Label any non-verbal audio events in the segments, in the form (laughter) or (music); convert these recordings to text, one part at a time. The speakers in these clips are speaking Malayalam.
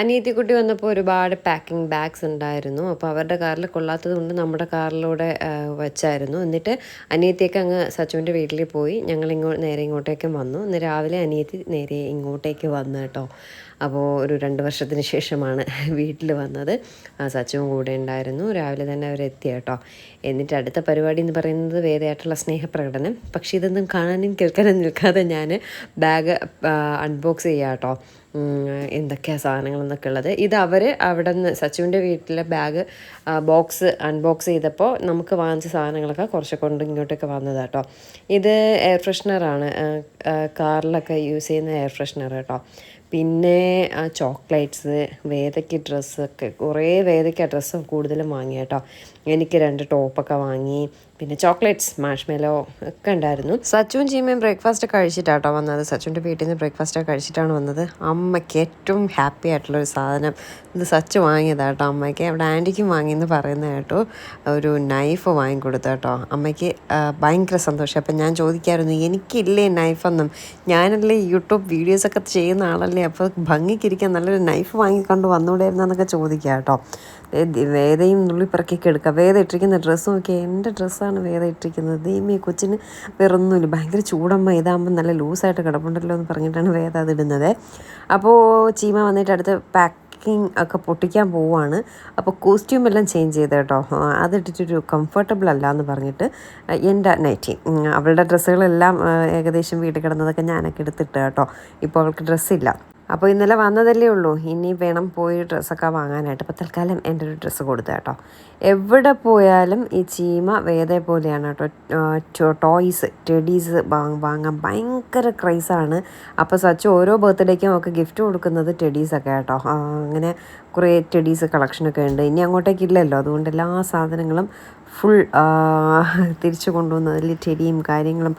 അനിയത്തിക്കുട്ടി വന്നപ്പോൾ ഒരുപാട് പാക്കിംഗ് ബാഗ്സ് ഉണ്ടായിരുന്നു. അപ്പോൾ അവരുടെ കാറിൽ കൊള്ളാത്തത് കൊണ്ട് നമ്മുടെ കാറിലൂടെ വെച്ചായിരുന്നു. എന്നിട്ട് അനിയത്തിയൊക്കെ അങ്ങ് സച്ചുവിന്റെ വീട്ടിൽ പോയി. ഞങ്ങൾ ഇങ്ങോ നേരെ ഇങ്ങോട്ടേക്കും വന്നു. ഇന്ന് രാവിലെ അനിയത്തി നേരെ ഇങ്ങോട്ടേക്ക് വന്നു കേട്ടോ. അപ്പോൾ ഒരു രണ്ട് വർഷത്തിന് ശേഷമാണ് വീട്ടിൽ വന്നത്. സച്ചുവും കൂടെ ഉണ്ടായിരുന്നു. രാവിലെ തന്നെ അവരെത്തി കേട്ടോ. എന്നിട്ട് അടുത്ത പരിപാടി എന്ന് പറയുന്നത് വേദയായിട്ടുള്ള സ്നേഹപ്രകടനം. പക്ഷേ ഇതൊന്നും കാണാനും കേൾക്കാനും നിൽക്കാതെ ഞാൻ ബാഗ് അൺബോക്സ് ചെയ്യാം കേട്ടോ. എന്തൊക്കെയാണ് സാധനങ്ങളെന്നൊക്കെ ഉള്ളത്. ഇത് അവർ അവിടെ നിന്ന് സച്ചുവിന്റെ വീട്ടിലെ ബാഗ് ബോക്സ് അൺബോക്സ് ചെയ്തപ്പോൾ നമുക്ക് വാങ്ങിച്ച സാധനങ്ങളൊക്കെ കുറച്ച് കൊണ്ട് ഇങ്ങോട്ടൊക്കെ വന്നതാട്ടോ ഇത് എയർ ഫ്രഷ്നറാണ് കാറിലൊക്കെ യൂസ് ചെയ്യുന്ന എയർ ഫ്രഷ്നർ കേട്ടോ പിന്നെ ചോക്ലേറ്റ്സ് വേദയ്ക്ക് ഡ്രസ്സൊക്കെ കുറേ വേദയ്ക്ക് ഡ്രസ്സ് കൂടുതലും വാങ്ങി കേട്ടോ എനിക്ക് രണ്ട് ടോപ്പൊക്കെ വാങ്ങി. പിന്നെ ചോക്ലേറ്റ്സ് മാഷ്മെലോ ഒക്കെ ഉണ്ടായിരുന്നു. സച്ചുവും ചീമയും ബ്രേക്ക്ഫാസ്റ്റ് കഴിച്ചിട്ടാട്ടോ വന്നത്. സച്ചുവിന്റെ വീട്ടിൽ നിന്ന് ബ്രേക്ക്ഫാസ്റ്റ് കഴിച്ചിട്ടാണ് വന്നത്. അമ്മയ്ക്ക് ഏറ്റവും ഹാപ്പി ആയിട്ടുള്ളൊരു സാധനം ഇത് സച്ച് വാങ്ങിയതാട്ടോ. അമ്മയ്ക്ക് അവിടെ ആന്റിക്കും വാങ്ങിയെന്ന് പറയുന്നത് കേട്ടോ. ഒരു നൈഫ് വാങ്ങിക്കൊടുത്ത കേട്ടോ. അമ്മയ്ക്ക് ആ, ഭയങ്കര സന്തോഷം. അപ്പം ഞാൻ ചോദിക്കായിരുന്നു എനിക്കില്ലേ നൈഫൊന്നും ഞാനല്ലേ യൂട്യൂബ് വീഡിയോസൊക്കെ ചെയ്യുന്ന ആളല്ലേ? അപ്പോൾ ഭംഗിക്കിരിക്കാൻ നല്ലൊരു നൈഫ് വാങ്ങിക്കൊണ്ട് വന്നുകൂടായിരുന്നെന്നൊക്കെ ചോദിക്കാം കേട്ടോ. വേദയും നുള്ളിപ്പറക്കിയൊക്കെ എടുക്കുക വേദ ഇട്ടിരിക്കുന്ന ഡ്രസ്സ് നോക്കി എന്റെ ഡ്രസ്സാണ് വേദ ഇട്ടിരിക്കുന്നത്. ദൈവമേ കൊച്ചിന് വേറൊന്നുമില്ല. ഭയങ്കര ചൂടമ്മ. ഇതാകുമ്പോൾ നല്ല ലൂസായിട്ട് കിടപ്പുണ്ടല്ലോ എന്ന് പറഞ്ഞിട്ടാണ് വേദ അത് ഇടുന്നത്. അപ്പോൾ ചീമ വന്നിട്ട് അടുത്ത് പാക്കിംഗ് ഒക്കെ പൊട്ടിക്കാൻ പോവുകയാണ്. അപ്പോൾ കോസ്റ്റ്യൂം എല്ലാം ചേഞ്ച് ചെയ്ത് കേട്ടോ. അതിട്ടിട്ടൊരു കംഫർട്ടബിൾ അല്ല എന്ന് പറഞ്ഞിട്ട് എന്റെ നൈറ്റി അവളുടെ ഡ്രസ്സുകളെല്ലാം ഏകദേശം വീട്ടിൽ കിടന്നതൊക്കെ ഞാനൊക്കെ എടുത്തിട്ട് കേട്ടോ. ഇപ്പോൾ അവൾക്ക് ഡ്രസ്സില്ല അപ്പോൾ ഇന്നലെ വന്നതല്ലേ ഉള്ളൂ. ഇനി വേണം പോയി ഡ്രസ്സൊക്കെ വാങ്ങാനായിട്ട്. അപ്പോൾ തൽക്കാലം എന്റെ ഒരു ഡ്രസ്സ് കൊടുത്തു കേട്ടോ. എവിടെ പോയാലും ഈ ചീമ വേദ പോലെയാണ് കേട്ടോ. ടോയ്സ് ടെഡീസ് വാങ്ങാൻ ഭയങ്കര ക്രൈസാണ് അപ്പോൾ സച്ച് ഓരോ ബർത്ത്ഡേക്കും ഒക്കെ ഗിഫ്റ്റ് കൊടുക്കുന്നത് ടെഡീസൊക്കെ കേട്ടോ. അങ്ങനെ കുറേ ടെഡീസ് കളക്ഷനൊക്കെ ഉണ്ട്. ഇനി അങ്ങോട്ടേക്ക് ഇല്ലല്ലോ. അതുകൊണ്ട് എല്ലാ സാധനങ്ങളും ഫുൾ തിരിച്ചു കൊണ്ടുവന്ന് അതിൽ ചെടിയും കാര്യങ്ങളും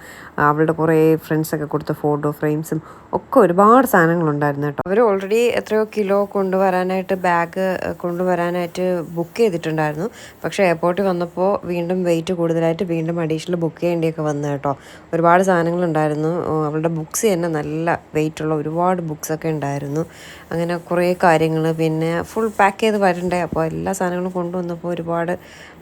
അവളുടെ കുറേ ഫ്രണ്ട്സൊക്കെ കൊടുത്ത ഫോട്ടോ ഫ്രെയിംസും ഒക്കെ ഒരുപാട് സാധനങ്ങളുണ്ടായിരുന്നു കേട്ടോ. അവർ ഓൾറെഡി എത്രയോ കിലോ കൊണ്ടുവരാനായിട്ട് ബാഗ് കൊണ്ടുവരാനായിട്ട് ബുക്ക് ചെയ്തിട്ടുണ്ടായിരുന്നു. പക്ഷേ എയർപോർട്ടിൽ വന്നപ്പോൾ വീണ്ടും വെയിറ്റ് കൂടുതലായിട്ട് വീണ്ടും അഡീഷണൽ ബുക്ക് ചെയ്യേണ്ടിയൊക്കെ വന്നു കേട്ടോ. ഒരുപാട് സാധനങ്ങളുണ്ടായിരുന്നു. അവളുടെ ബുക്സ് തന്നെ നല്ല വെയിറ്റുള്ള ഒരുപാട് ബുക്സൊക്കെ ഉണ്ടായിരുന്നു. അങ്ങനെ കുറേ കാര്യങ്ങൾ പിന്നെ ഫുൾ പാക്ക് ചെയ്ത് വരണ്ടേ? അപ്പോൾ എല്ലാ സാധനങ്ങളും കൊണ്ടുവന്നപ്പോൾ ഒരുപാട്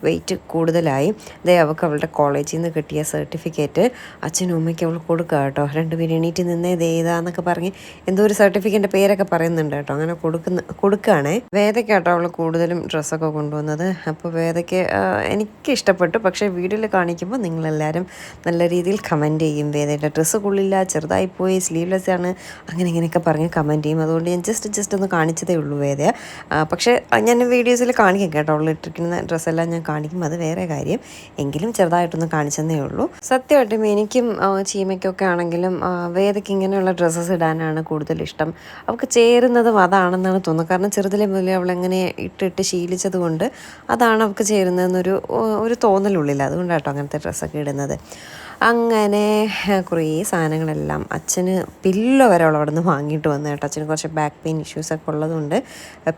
വെയിറ്റ് കൂടുതലായി. ദേ അവൾക്ക് അവളുടെ കോളേജിൽ നിന്ന് കിട്ടിയ സർട്ടിഫിക്കറ്റ് അച്ഛനും അമ്മയ്ക്ക് അവൾ കൊടുക്കുക കേട്ടോ. രണ്ടുപേരും എണീറ്റ് നിന്നേ ദേ ഇതാന്നൊക്കെ പറഞ്ഞ് എന്തോ ഒരു സർട്ടിഫിക്കറ്റിന്റെ പേരൊക്കെ പറയുന്നുണ്ട് കേട്ടോ. അങ്ങനെ കൊടുക്കുന്ന കൊടുക്കുകയാണേ വേദയ്ക്ക് കേട്ടോ അവൾ കൂടുതലും ഡ്രസ്സൊക്കെ കൊണ്ടുവന്നത്. അപ്പോൾ വേദയ്ക്ക് എനിക്ക് ഇഷ്ടപ്പെട്ടു. പക്ഷേ വീഡിയോയിൽ കാണിക്കുമ്പോൾ നിങ്ങളെല്ലാവരും നല്ല രീതിയിൽ കമന്റ് ചെയ്യും. വേദയുടെ ഡ്രസ്സ് കൊള്ളില്ല ചെറുതായിപ്പോയി സ്ലീവ്ലെസ് ആണ്. അങ്ങനെ ഇങ്ങനെയൊക്കെ പറഞ്ഞ് കമന്റ് ചെയ്യും. അതുകൊണ്ട് ഞാൻ ജസ്റ്റ് ജസ്റ്റ് ഒന്ന് കാണിച്ചതേ ഉള്ളൂ വേദയ. പക്ഷേ ഞാൻ വീഡിയോസിൽ കാണിക്കാം കേട്ടോ. അവൾ ഇട്ടിരിക്കുന്ന ഡ്രസ്സെല്ലാം ഞാൻ കാണിക്കും. അത് വേറെ കാര്യം. എങ്കിലും ചെറുതായിട്ടൊന്ന് കാണിച്ചെന്നേ ഉള്ളൂ. സത്യമായിട്ടും എനിക്കും ചീമയ്ക്കൊക്കെ ആണെങ്കിലും വേദയ്ക്ക് ഇങ്ങനെയുള്ള ഡ്രസ്സസ് ഇടാനാണ് കൂടുതൽ ഇഷ്ടം. അവൾക്ക് ചേരുന്നതും അതാണെന്നാണ് തോന്നുന്നത്. കാരണം ചെറുതിലെ മുതലേ എങ്ങനെ ഇട്ടിട്ട് ശീലിച്ചത് കൊണ്ട് അതാണ് അവൾക്ക് ചേരുന്നതെന്നൊരു ഒരു തോന്നലുള്ളില്ല. അതുകൊണ്ടാട്ടോ അങ്ങനത്തെ ഡ്രസ്സൊക്കെ ഇടുന്നത്. അങ്ങനെ കുറേ സാധനങ്ങളെല്ലാം അച്ഛന് പില്ലോ വരെ അവിടെ നിന്ന് വാങ്ങിയിട്ട് വന്നു കേട്ടോ. അച്ഛന് കുറച്ച് ബാക്ക് പെയിൻ ഇഷ്യൂസൊക്കെ ഉള്ളതുകൊണ്ട്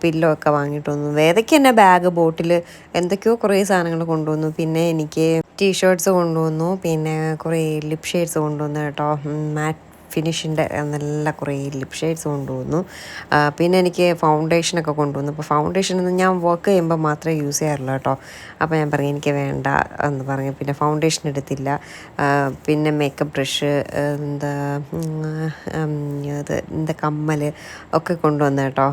പില്ലോ ഒക്കെ വാങ്ങിയിട്ട് വന്നു. വേദയ്ക്ക് തന്നെ ബാഗ് ബോട്ടിൽ എന്തൊക്കെയോ കുറേ സാധനങ്ങൾ കൊണ്ടുവന്നു. പിന്നെ എനിക്ക് ടീഷർട്ട്സ് കൊണ്ടുവന്നു. പിന്നെ കുറേ ലിപ് ഷെയ്ഡ്സ് കൊണ്ടുവന്നു കേട്ടോ. മാറ്റ് ഫിനിഷിന്റെ നല്ല കുറേ ലിപ് ഷെയ്ഡ്സ് കൊണ്ടുവന്നു. പിന്നെ എനിക്ക് ഫൗണ്ടേഷനൊക്കെ കൊണ്ടുവന്നു. അപ്പോൾ ഫൗണ്ടേഷനൊന്നും ഞാൻ വർക്ക് ചെയ്യുമ്പോൾ മാത്രമേ യൂസ് ചെയ്യാറുള്ളൂ കേട്ടോ. അപ്പോൾ ഞാൻ പറഞ്ഞു എനിക്ക് വേണ്ട എന്ന് പറഞ്ഞു. പിന്നെ ഫൗണ്ടേഷൻ എടുത്തില്ല. പിന്നെ മേക്കപ്പ് ബ്രഷ് എന്താ ഇത് എന്താ കമ്മൽ ഒക്കെ കൊണ്ടുവന്നു കേട്ടോ.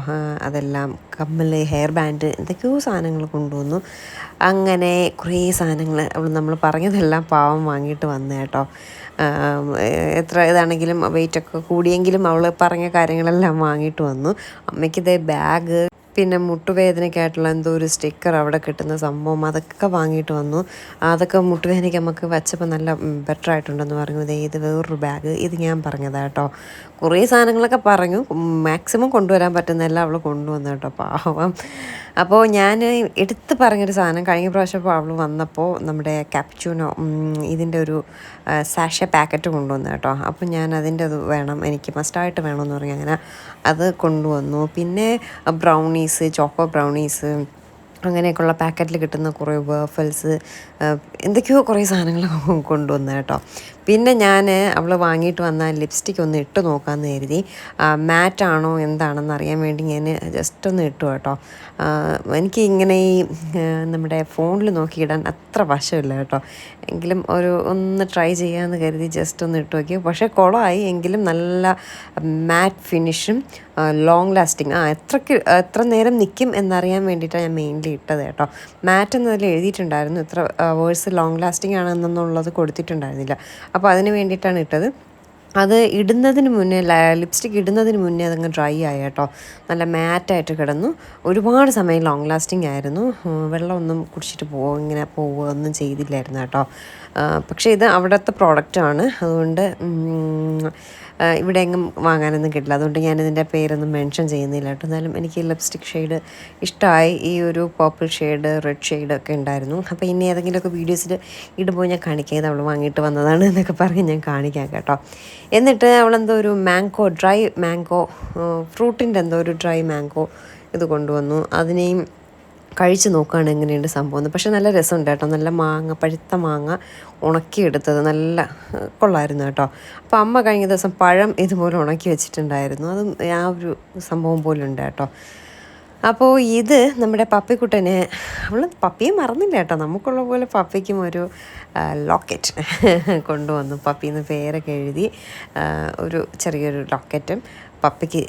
അതെല്ലാം കമ്മൽ ഹെയർ ബാൻഡ് എന്തൊക്കെയോ സാധനങ്ങൾ കൊണ്ടുവന്നു. അങ്ങനെ കുറേ സാധനങ്ങൾ അവൾ നമ്മൾ പറഞ്ഞതെല്ലാം പാവം വാങ്ങിയിട്ട് വന്നു കേട്ടോ. എത്ര ഇതാണെങ്കിലും വെയിറ്റൊക്കെ കൂടിയെങ്കിലും അവൾ പറഞ്ഞ കാര്യങ്ങളെല്ലാം വാങ്ങിയിട്ട് വന്നു. അമ്മയ്ക്കിത് ബാഗ് പിന്നെ മുട്ടുവേദനയ്ക്കായിട്ടുള്ള എന്തോ ഒരു സ്റ്റിക്കർ അവിടെ കിട്ടുന്ന സംഭവം അതൊക്കെ വാങ്ങിയിട്ട് വന്നു. അതൊക്കെ മുട്ടുവേദനയ്ക്ക് നമുക്ക് വെച്ചപ്പോൾ നല്ല ബെറ്റർ ആയിട്ടുണ്ടെന്ന് പറഞ്ഞു. ദേ ഇത് വേറൊരു ബാഗ് ഇത് ഞാൻ പറഞ്ഞതാട്ടോ കുറേ സാധനങ്ങളൊക്കെ പറഞ്ഞു. മാക്സിമം കൊണ്ടുവരാൻ പറ്റുന്നതെല്ലാം അവൾ കൊണ്ടുവന്നു കേട്ടോ പാവം. അപ്പോൾ ഞാൻ എടുത്ത് പറഞ്ഞൊരു സാധനം. കഴിഞ്ഞ പ്രാവശ്യം അവൾ വന്നപ്പോൾ നമ്മുടെ ക്യാപ്ച്യൂനോ ഇതിന്റെ ഒരു സാഷ പാക്കറ്റ് കൊണ്ടുവന്നു കേട്ടോ. അപ്പോൾ ഞാൻ അതിന്റെ അത് വേണം. എനിക്ക് മസ്റ്റായിട്ട് വേണമെന്ന് പറഞ്ഞു. അങ്ങനെ അത് കൊണ്ടുവന്നു. പിന്നെ ബ്രൗണീസ് ചോക്കോ ബ്രൗണീസ് അങ്ങനെയൊക്കെയുള്ള പാക്കറ്റിൽ കിട്ടുന്ന കുറേ വേഫൽസ് എന്തൊക്കെയോ കുറേ സാധനങ്ങൾ (laughs) കൊണ്ടുവന്നു കേട്ടോ. പിന്നെ ഞാൻ അവൾ വാങ്ങിയിട്ട് വന്ന ലിപ്സ്റ്റിക് ഒന്ന് ഇട്ട് നോക്കാമെന്ന് കരുതി. മാറ്റാണോ എന്താണെന്ന് അറിയാൻ വേണ്ടി ഞാൻ ജസ്റ്റ് ഒന്ന് ഇട്ടു കേട്ടോ. എനിക്ക് ഇങ്ങനെ ഈ നമ്മുടെ ഫോണിൽ നോക്കിയിടാൻ അത്ര വശമില്ല കേട്ടോ. എങ്കിലും ഒരു ഒന്ന് ട്രൈ ചെയ്യാമെന്ന് കരുതി ജസ്റ്റ് ഒന്ന് ഇട്ട് നോക്കി. പക്ഷേ കുളമായി എങ്കിലും നല്ല മാറ്റ് ഫിനിഷും ലോങ് ലാസ്റ്റിംഗ് ആ എത്രക്ക് എത്ര നേരം നിൽക്കും എന്നറിയാൻ വേണ്ടിയിട്ടാണ് ഞാൻ മെയിൻലി ഇട്ടത് കേട്ടോ. മാറ്റ് എന്നതിൽ എഴുതിയിട്ടുണ്ടായിരുന്നു. ഇത്ര വേഴ്സ് ലോങ് ലാസ്റ്റിംഗ് ആണെന്നുള്ളത് കൊടുത്തിട്ടുണ്ടായിരുന്നില്ല. അപ്പോൾ അതിന് വേണ്ടിയിട്ടാണ് ഇട്ടത്. അത് ഇടുന്നതിന് മുന്നേ ലിപ്സ്റ്റിക് ഇടുന്നതിന് മുന്നേ അതങ്ങ് ഡ്രൈ ആയി കേട്ടോ. നല്ല മാറ്റായിട്ട് കിടന്നു. ഒരുപാട് സമയം ലോങ് ലാസ്റ്റിംഗ് ആയിരുന്നു. വെള്ളമൊന്നും കുടിച്ചിട്ട് പോകുക ഇങ്ങനെ പോവുക ഒന്നും ചെയ്തില്ലായിരുന്നു കേട്ടോ. പക്ഷേ ഇത് അവിടുത്തെ പ്രോഡക്റ്റാണ് അതുകൊണ്ട് ഇവിടെ എങ്ങും വാങ്ങാനൊന്നും കിട്ടില്ല. അതുകൊണ്ട് ഞാനിതിന്റെ പേരൊന്നും മെൻഷൻ ചെയ്യുന്നില്ല കേട്ടോ. എന്നാലും എനിക്ക് ലിപ്സ്റ്റിക് ഷെയ്ഡ് ഇഷ്ടമായി. ഈ ഒരു പർപ്പിൾ ഷെയ്ഡ് റെഡ് ഷെയ്ഡ് ഒക്കെ ഉണ്ടായിരുന്നു. അപ്പോൾ ഇനി ഏതെങ്കിലുമൊക്കെ വീഡിയോസിൽ ഇടുമ്പോൾ ഞാൻ കാണിക്കാം. ഇത് അവൾ വാങ്ങിയിട്ട് വന്നതാണ് എന്നൊക്കെ പറഞ്ഞ് ഞാൻ കാണിക്കാം കേട്ടോ. എന്നിട്ട് അവളെന്തോ ഒരു മാങ്കോ ഡ്രൈ മാങ്കോ ഫ്രൂട്ടിന്റെ എന്തോ ഒരു ഡ്രൈ മാങ്കോ ഇത് കൊണ്ടുവന്നു. അതിനെയും കഴിച്ച് നോക്കുകയാണ് എങ്ങനെയുണ്ട് സംഭവം എന്ന്. പക്ഷേ നല്ല രസമുണ്ട് കേട്ടോ. നല്ല മാങ്ങ പഴുത്ത മാങ്ങ ഉണക്കിയെടുത്തത്. നല്ല കൊള്ളായിരുന്നു കേട്ടോ. അപ്പോൾ അമ്മ കഴിഞ്ഞ ദിവസം പഴം ഇതുപോലെ ഉണക്കി വെച്ചിട്ടുണ്ടായിരുന്നു. അതും ആ ഒരു സംഭവം പോലുണ്ട് കേട്ടോ. അപ്പോൾ ഇത് നമ്മുടെ പപ്പിക്കുട്ടന് അവൾ പപ്പിയെ മറന്നില്ല കേട്ടോ. നമുക്കുള്ള പോലെ പപ്പിക്കും ഒരു ലോക്കറ്റ് (laughs) കൊണ്ടുവന്നു. പപ്പിന്ന് പേരൊക്കെ എഴുതി ഒരു ചെറിയൊരു ലോക്കറ്റും പപ്പിക്ക്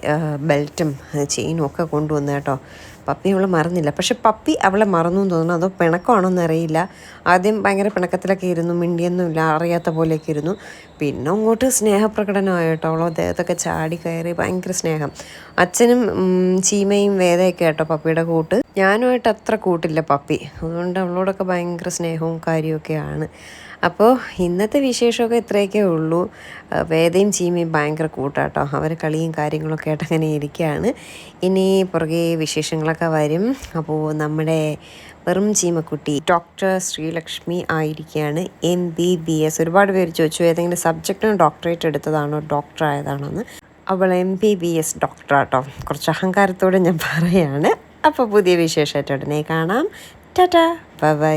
ബെൽറ്റും ചെയിനും ഒക്കെ കൊണ്ടുവന്നു കേട്ടോ. പപ്പി അവളെ മറന്നില്ല. പക്ഷെ പപ്പി അവളെ മറന്നു എന്ന് തോന്നുന്നു. അതോ പിണക്കമാണോന്ന് അറിയില്ല. ആദ്യം ഭയങ്കര പിണക്കത്തിലൊക്കെ ഇരുന്നു. മിണ്ടിയൊന്നുമില്ല. അറിയാത്ത പോലെയൊക്കെ ഇരുന്നു. പിന്നെ അങ്ങോട്ട് സ്നേഹപ്രകടനമായി കേട്ടോ. അവളോ ദേഹത്തൊക്കെ ചാടി കയറി ഭയങ്കര സ്നേഹം. അച്ഛനും ചീമയും വേദയൊക്കെ കേട്ടോ പപ്പിയുടെ കൂട്ട്. ഞാനുമായിട്ട് അത്ര കൂട്ടില്ല പപ്പി. അതുകൊണ്ട് അവളോടൊക്കെ ഭയങ്കര സ്നേഹവും കാര്യമൊക്കെയാണ് അപ്പോൾ ഇന്നത്തെ വിശേഷമൊക്കെ ഇത്രയൊക്കെ ഉള്ളൂ. വേദയും ചീമയും ഭയങ്കര കൂട്ടാട്ടോ. അവർ കളിയും കാര്യങ്ങളൊക്കെ ആയിട്ട് അങ്ങനെ ഇരിക്കുകയാണ്. ഇനി പുറകെ വിശേഷങ്ങളൊക്കെ വരും. അപ്പോൾ നമ്മുടെ വെറും ചീമക്കുട്ടി ഡോക്ടർ ശ്രീലക്ഷ്മി ആയിരിക്കുകയാണ്. M B B S. ഒരുപാട് പേര് ചോദിച്ചു ഏതെങ്കിലും സബ്ജക്റ്റിന് ഡോക്ടറേറ്റ് എടുത്തതാണോ ഡോക്ടർ ആയതാണോ എന്ന് അവൾ എം ബി ബി എസ് ഡോക്ടറാട്ടോ. കുറച്ച് അഹങ്കാരത്തോടെ ഞാൻ പറയാണ്. അപ്പോൾ പുതിയ വിശേഷമായിട്ട് ഉടനെ കാണാം. ടാറ്റ. ബൈ.